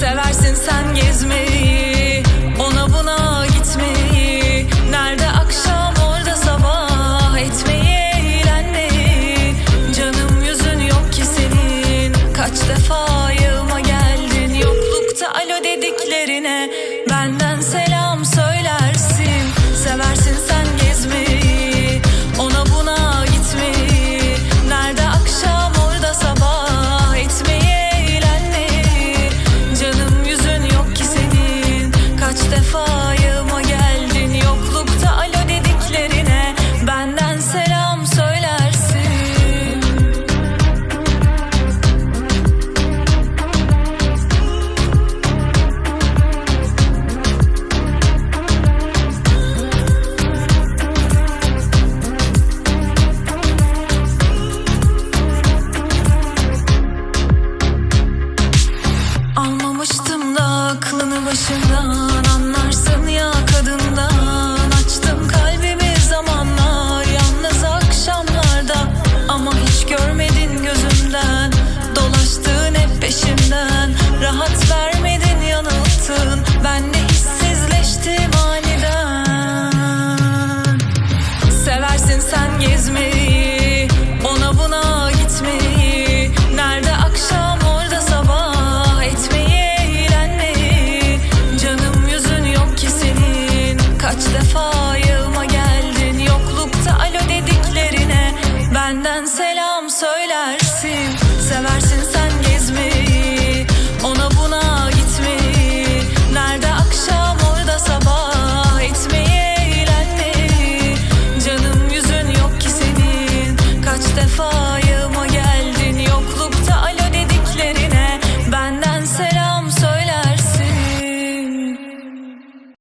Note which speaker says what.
Speaker 1: Seversin sen gezmeyi aklını başından selam söylersin. Seversin sen